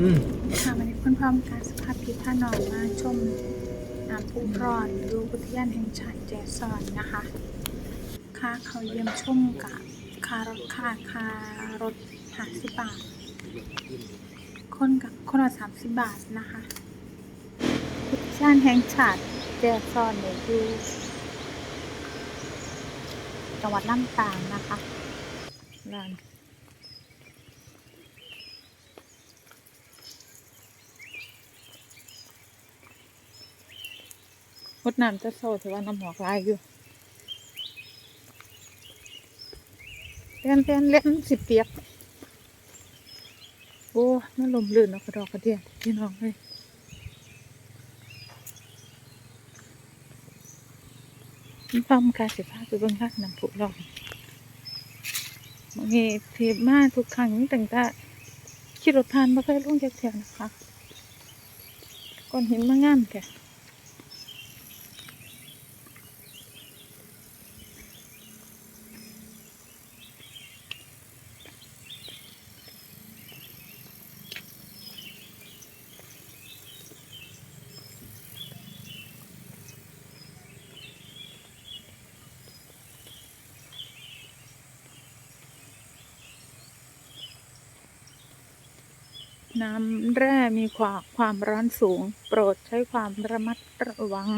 อืมค่ะวันนี้เพื่อนพร้อมการสภาพพิพานอนมาชมน้ำพุร้อนดูอุทยานแห่งชาติแจซอนนะคะ ค่าเขาเยี่ยมชมกับค่ารถค่าค่ารถหาสิบบาท คนกับคนละสามสิบบาทนะคะอุทยานแห่งชาติแจซอนเนี่ยอยู่จังหวัดลำปางนะคะลาน มดน้ำจะโซ่ถือว่าน้ำหมอกลายอยู่เล่นเล่นเล่นสิเปียก โอ้น่าลมลื่นเนาะกระดอกกระเดียดพี่น้องเลยมีความการสิภาไปเบื้องล่างน้ำผุร้อนบางทีเทปมาทุกครั้งตั้งแต่ขี่รถผ่านมาเคยลงจากเถียงนะคะ ก้อนหินมางามแก น้ำแร่มีความความร้อนสูง โปรดใช้ความระมัดระวัง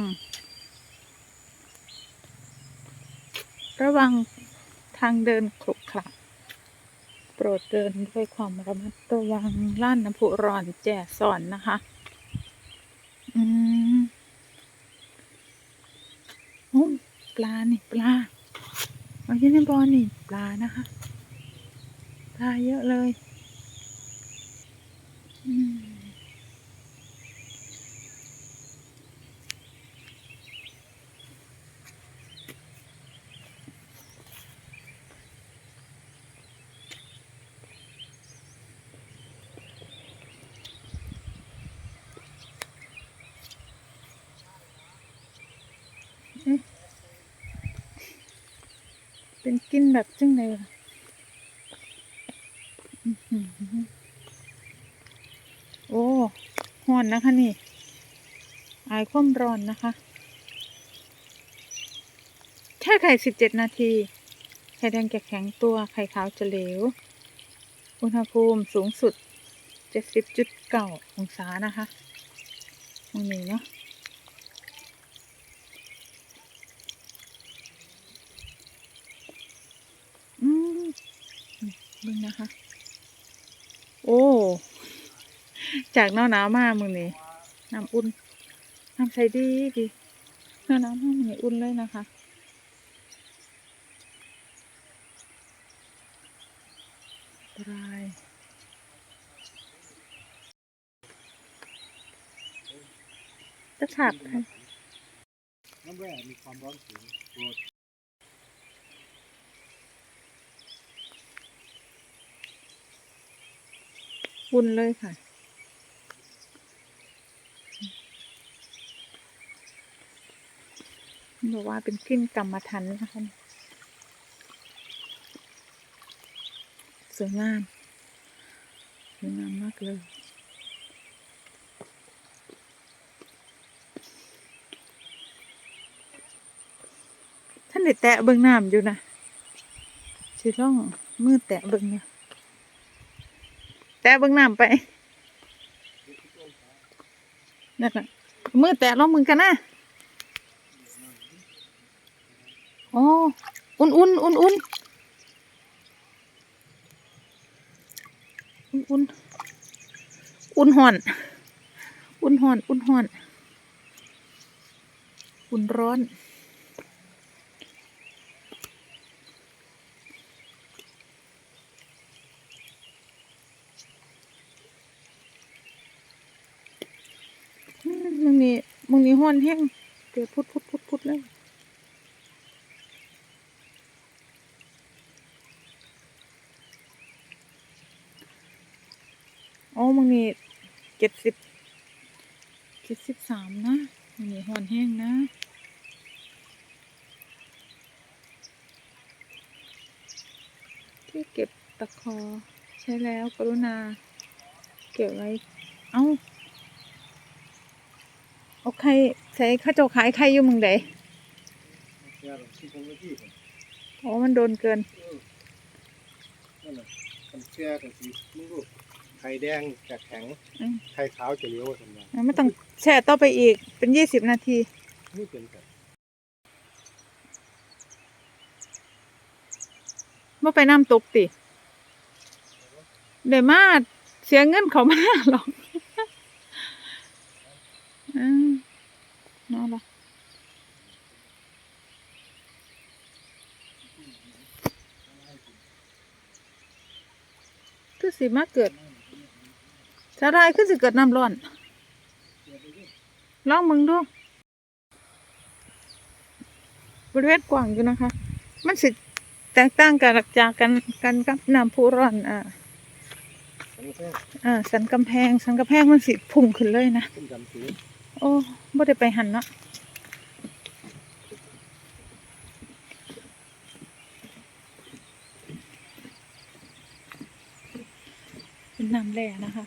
ระวังทางเดินขรุขระโปรดเดินด้วยความระมัดระวังล้านน้ำพุร้อนแจ่สอนนะคะ อืมปลานี่ปลาเอาอยู่ในบ่อนี่ปลานะคะ ปลาเยอะเลย เป็นกินแบบจึงเลยล่ะอื้อหือโอ้ห่อนนะคะนี่ อายความร้อนนะคะ แค่ไข่สิบเจ็ดนาที ไข่แดงจะแข็งตัว ไข่ขาวจะเหลว อุณหภูมิสูงสุดเจ็ดสิบจุดเก้าองศานะคะตรงนี้เนาะอืม ดูนะคะ โอ้ จากหนาหนาวมากมึงนี่น้ำอุ่นน้ำใสดีดีหนาหนาวมากมึงนี่อุ่นเลยนะคะปลายจะฉับค่ะน้ำแร่มีความร้อนสูง วุ่นเลยค่ะ บอกว่าเป็นขึ้นกรรมฐานนะคะสวยงามสวยงามมากเลยท่านได้แตะเบิ้องน้ำอยู่นะสิล่องมือแตะเบิ้องเนี่ย แตะเบิ้งน้ำไปนั่นน่ะมือแตะลองมือกันนะโอ้อุ่นอุ่นอุ่นอุ่นอุ่นอุ่นห่อน อุ่นห่อน อุ่นห่อน อุ่นร้อน มึงนี่มึงนี่ห้อนแห้งเดือดพุดพุดพุดพุดเลยโอ้มึงนี่เจ็ดสิบเจ็ดสิบสามนะมึงนี่ห้อนแห้งนะที่เก็บตะขอใช้แล้วกรุณา เก็บไว้ เอ้า เอาไข่ใส่ข้าเจ้าขายไข่อยู่เมึงใดแช่ที่คงไม่ที่ผมโอ้มันโดนเกินเออนั่นแหละมันแช่แต่สีมึงดูไข่แดงจะแข็งอืมไข่ขาวจะเหลวสัญญาณไม่ต้องแช่ต่อไปอีกเป็นยี่สิบนาทีนี่เป็นแบบว่าไปน้ำตกติเดี๋ยวมาเสียเงินเขามาหรอกอืมนั่น ละคือสิมาเกิดสาหร่ายคือสิเกิดน้ำร้อน ลองมึงดู บริเวณกว้างอยู่นะคะ มันสิแตกต่างกันจากกันกันกับน้ำพุร้อนอ่าอ่าสันกำแพง สันกำแพงมันสิพุ่งขึ้นเลยนะขึ้นดำสี โอ้บ่ได้ไปหันเนาะเป็นน้ำแร่นะคะ